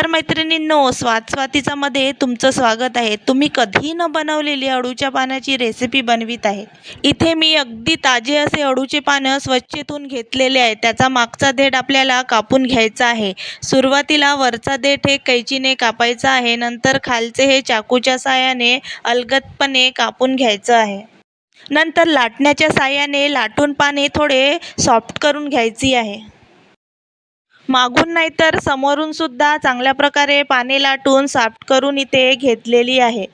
तर मैत्रिणींनो स्वाद स्वातीचामध्ये तुमचं स्वागत आहे. तुम्ही कधी न बनवलेली अळूच्या पानाची रेसिपी बनवित आहे. इथे मी अगदी ताजे असे अळूचे पानं स्वच्छेतून घेतलेले आहे. त्याचा मागचा देठ आपल्याला कापून घ्यायचा आहे. सुरुवातीला वरचा देठ हे कैचीने कापायचा आहे. नंतर खालचे हे चाकूच्या साहाय्याने अलगदपणे कापून घ्यायचं आहे. नंतर लाटण्याच्या साहाय्याने लाटून पाने थोडे सॉफ्ट करून घ्यायची आहे. मागून नाही तर समोरून सुद्धा चांगल्या प्रकारे पाने लाटून साफ करून इथे घेतलेली आहे.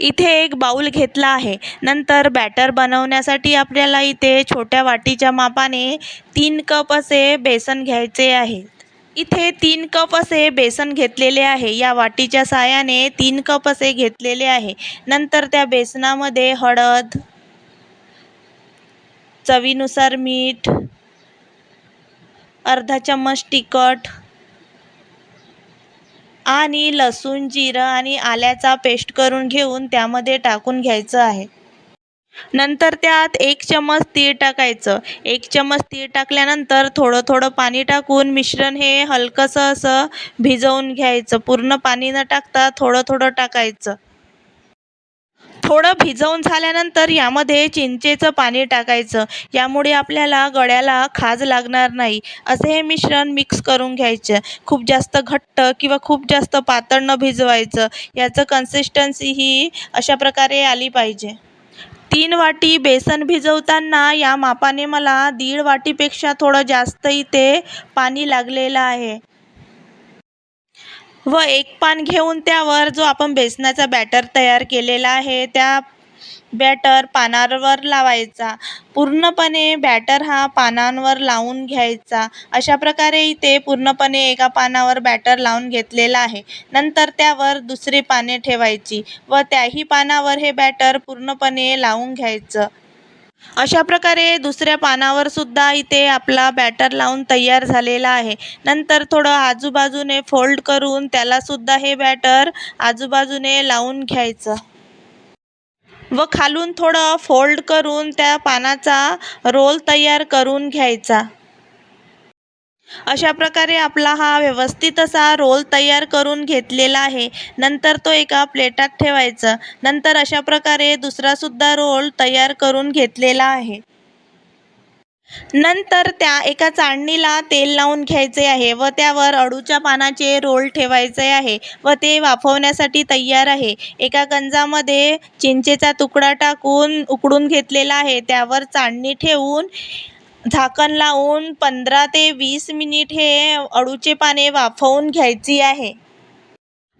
इथे एक बाऊल घेतला आहे. नंतर बॅटर बनवण्यासाठी आपल्याला इथे छोट्या वाटीच्या मापाने तीन कप असे बेसन घ्यायचे आहे. इथे तीन कप असे बेसन घेतलेले आहे. या वाटीच्या साहाय्याने तीन कप असे घेतलेले आहे. नंतर त्या बेसनामध्ये हळद चवीनुसार मीठ अर्धा चम्मच तिखट आणि लसूण जिरं आणि आल्याचा पेस्ट करून घेऊन त्यामध्ये टाकून घ्यायचं आहे. नंतर त्यात एक चम्मच तीळ टाकायचं. एक चम्मच तीळ टाकल्यानंतर थोडं थोडं पाणी टाकून मिश्रण हे हलकंसं असं भिजवून घ्यायचं. पूर्ण पाणी न टाकता थोडं थोडं टाकायचं. थोडं भिजवून झाल्यानंतर यामध्ये चिंचेचं पाणी टाकायचं. यामुळे आपल्याला गळ्याला खाज लागणार नाही. असे हे मिश्रण मिक्स करून घ्यायचं. खूप जास्त घट्ट किंवा खूप जास्त पातळ न भिजवायचं. याचं कन्सिस्टन्सी ही अशा प्रकारे आली पाहिजे. तीन वाटी बेसन भिजवताना या मापाने मला दीड वाटीपेक्षा थोडं जास्त इथे पाणी लागलेलं आहे. व एक पान घेऊन त्यावर जो आपण बेसनाचा बॅटर तयार केलेला आहे त्या बॅटर पानांवर लावायचा. पूर्णपणे बॅटर हा पानांवर लावून घ्यायचा. अशा प्रकारे इथे पूर्णपणे एका पानावर बॅटर लावून घेतलेला आहे. नंतर त्यावर दुसरी पाने ठेवायची व त्याही पानावर हे बॅटर पूर्णपणे लावून घ्यायचं. अशा प्रकारे दुसऱ्या पानावर सुद्धा इथे आपला बॅटर लावून तयार झालेला आहे. नंतर थोडं आजूबाजूने फोल्ड करून त्याला सुद्धा हे बॅटर आजूबाजूने लावून घ्यायचं. व खालून थोडं फोल्ड करून त्या पानाचा रोल तयार करून घ्यायचा. अशा प्रकारे आपला हा व्यवस्थित असा रोल तयार करून घेतलेला आहे. नंतर तो एका प्लेटात ठेवायचा. नंतर अशा प्रकारे दुसरासुद्धा रोल तयार करून घेतलेला आहे. नंतर त्या एका चाळणीला तेल लावून घ्यायचे आहे व त्यावर अडूच्या पानाचे रोल ठेवायचे आहे व ते वाफवण्यासाठी तयार आहे. एका गंजामध्ये चिंचेचा तुकडा टाकून उकडून घेतलेला आहे. त्यावर चाळणी ठेवून झाकण लावून पंधरा ते वीस मिनिट हे अळूचे पाने वाफवून घ्यायची आहे.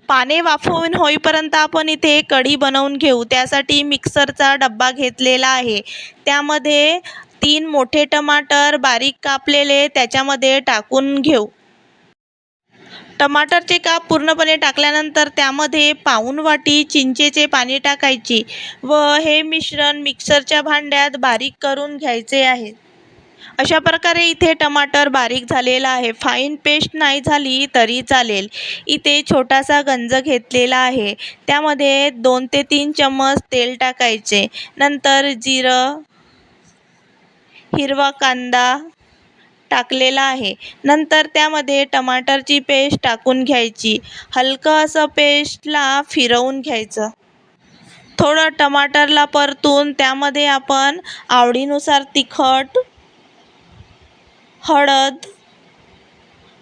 पाने वाफवून होईपर्यंत आपण इथे कढी बनवून घेऊ. त्यासाठी मिक्सरचा डब्बा घेतलेला आहे. त्यामध्ये तीन मोठे टमाटर बारीक कापलेले त्याच्यामध्ये टाकून घेऊ. टमाटरचे काप पूर्णपणे टाकल्यानंतर त्यामध्ये पाऊन वाटी चिंचेचे पाणी टाकायची व हे मिश्रण मिक्सरच्या भांड्यात बारीक करून घ्यायचे आहे. अशा प्रकारे इथे टमाटर बारीक झालेला आहे. फाईन पेस्ट नाही झाली तरी चालेल. इथे छोटासा गंज घेतलेला आहे. त्यामध्ये दोन ते तीन चम्मच तेल टाकायचे. नंतर जिरं हिरवा कांदा टाकलेला आहे. नंतर त्यामध्ये टमाटरची पेस्ट टाकून घ्यायची. हलकं असं पेस्टला फिरवून घ्यायचं. थोडं टमाटरला परतून त्यामध्ये आपण आवडीनुसार तिखट हळद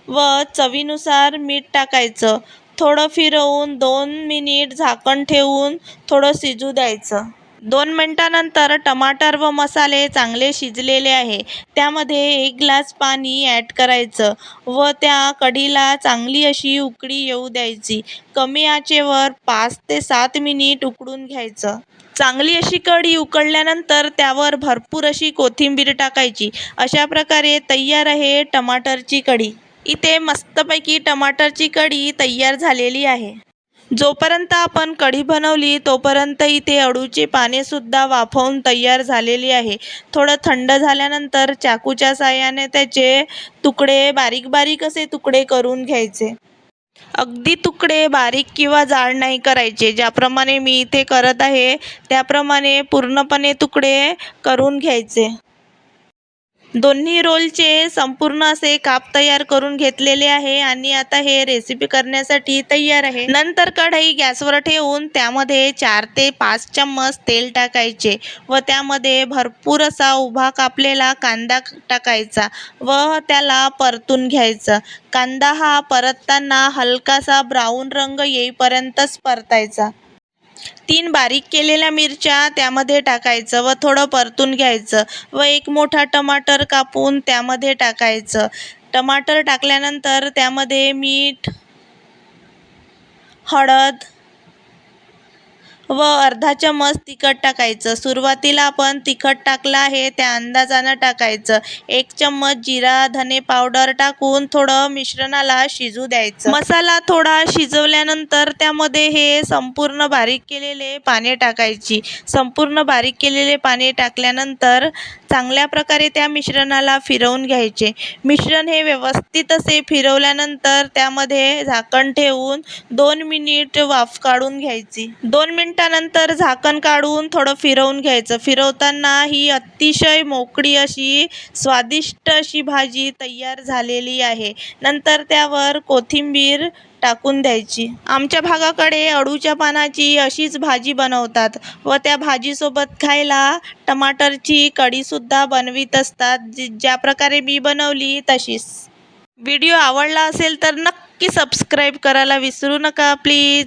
व चवीनुसार मीठ टाकायचं. थोडं फिरवून दोन मिनिट झाकण ठेवून थोडं शिजू द्यायचं. दोन मिनटानंतर टमाटर व मसाले चांगले शिजलेले आहे. त्यामध्ये एक ग्लास पाणी ॲड करायचं व त्या कढीला चांगली अशी उकळी येऊ द्यायची. कमी आचेवर पाच ते सात मिनिट उकडून घ्यायचं. चांगली अशी कढी उकळल्यानंतर त्यावर भरपूर अशी कोथिंबीर टाकायची. अशा प्रकारे तयार आहे टमाटरची कढी. इथे मस्तपैकी टमाटरची कढी तयार झालेली आहे. जोपर्यंत आपण कढी बनवली तोपर्यंत इथे अळूची पानेसुद्धा वाफवून तयार झालेली आहे. थोडं थंड झाल्यानंतर चाकूच्या साह्याने त्याचे तुकडे बारीक बारीक असे तुकडे करून घ्यायचे. अगदी तुकडे बारीक किंवा जाड नाही करायचे. ज्याप्रमाणे मी इथे करत आहे त्याप्रमाणे पूर्णपणे तुकडे करून घ्यायचे. दोन्ही रोलचे संपूर्ण असे काप तयार करून घेतलेले आहे आणि आता हे रेसिपी करण्यासाठी तयार आहे. नंतर कढई गॅसवर ठेवून त्यामध्ये चार ते पाच चम्मच तेल टाकायचे व त्यामध्ये भरपूर असा उभा कापलेला कांदा टाकायचा व त्याला परतून घ्यायचं. कांदा हा परतताना हलकासा ब्राऊन रंग येईपर्यंतच परतायचा. तीन बारीक केलेल्या मिरच्या त्यामध्ये टाकायचं व थोडं परतून घ्यायचं व एक मोठा टमाटर कापून त्यामध्ये टाकायचं. टमाटर टाकल्यानंतर त्यामध्ये मीठ हळद व अर्धा चम्मच तिखट टाकायचं. सुरुवातीला आपण तिखट टाकलं आहे त्या अंदाजानं टाकायचं. एक चम्मच जिरा धने पावडर टाकून थोडं मिश्रणाला शिजू द्यायचं. मसाला थोडा शिजवल्यानंतर त्यामध्ये हे संपूर्ण बारीक केलेले पाने टाकायची. संपूर्ण बारीक केलेले पाने टाकल्यानंतर चांगल्या प्रकारे त्या मिश्रणाला फिरवून घ्यायचे. मिश्रण हे व्यवस्थित असे फिरवल्यानंतर त्यामध्ये झाकण ठेवून दोन मिनिट वाफ काढून घ्यायची. दोन मिनिटानंतर झाकण काढून थोडं फिरवून घ्यायचं. फिरवताना ही अतिशय मोकळी अशी स्वादिष्ट अशी भाजी तयार झालेली आहे. नंतर त्यावर कोथिंबीर टाकून द्यायची. आमच्या भागाकडे अळूच्या पानाची अशीच भाजी बनवतात व त्या भाजीसोबत खायला टमाटरची कढीसुद्धा बनवीत असतात जी ज्या प्रकारे मी बनवली तशीच. व्हिडिओ आवडला असेल तर नक्की सबस्क्राईब करायला विसरू नका प्लीज.